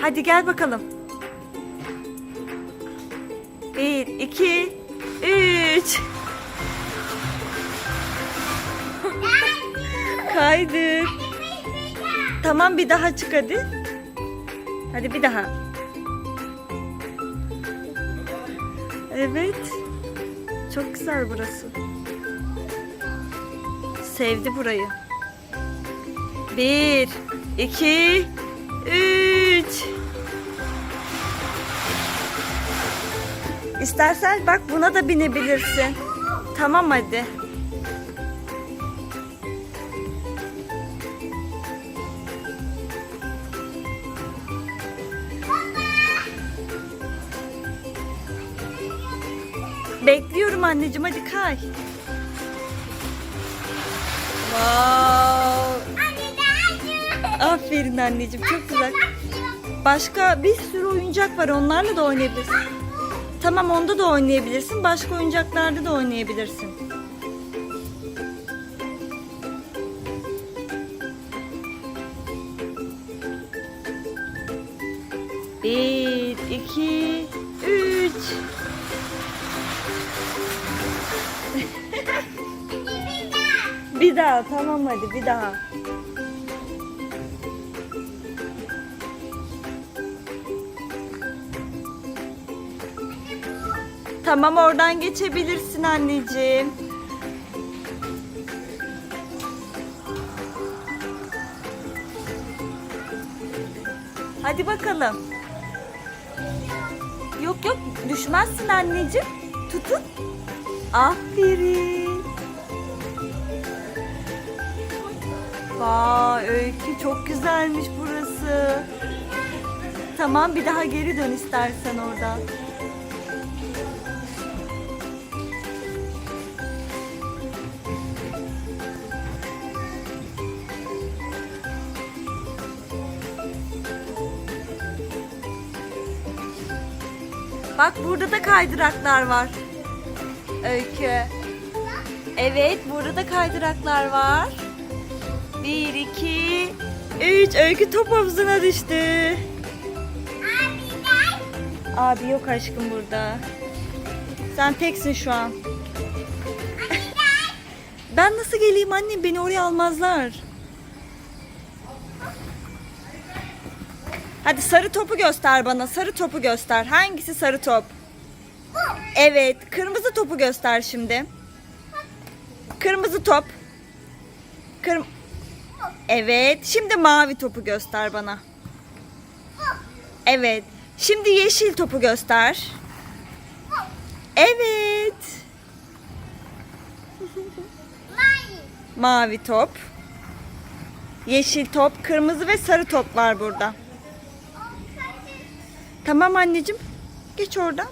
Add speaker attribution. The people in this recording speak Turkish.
Speaker 1: Hadi gel bakalım. Bir, iki, üç. Kaydık. Tamam bir daha çık hadi. Hadi bir daha. Evet. Çok güzel burası. Sevdi burayı. Bir, iki, üç. İstersen bak buna da binebilirsin. Tamam hadi. Bekliyorum anneciğim hadi kay. Wow. Aferin anneciğim çok güzel. Başka bir sürü oyuncak var onlarla da oynayabilirsin. Tamam onda da oynayabilirsin. Başka oyuncaklarda da oynayabilirsin. Bir, iki, üç. Bir daha tamam hadi bir daha. Tamam oradan geçebilirsin anneciğim. Hadi bakalım. Yok yok düşmezsin anneciğim. Tutun. Aferin. Vay öykü çok güzelmiş burası. Tamam bir daha geri dön istersen oradan. Bak burada da kaydıraklar var. Öykü. Evet burada da kaydıraklar var. Bir, iki, üç. Öykü top havuzuna düştü. Abi yok aşkım burada. Sen teksin şu an. Ben nasıl geleyim annem? Beni oraya almazlar. Hadi sarı topu göster bana. Sarı topu göster. Hangisi sarı top? Evet. Kırmızı topu göster şimdi. Kırmızı top. Kırm Evet. Şimdi mavi topu göster bana. Evet. Şimdi yeşil topu göster. Evet. Mavi top. Yeşil top, kırmızı ve sarı top var burada. Tamam anneciğim. Geç oradan.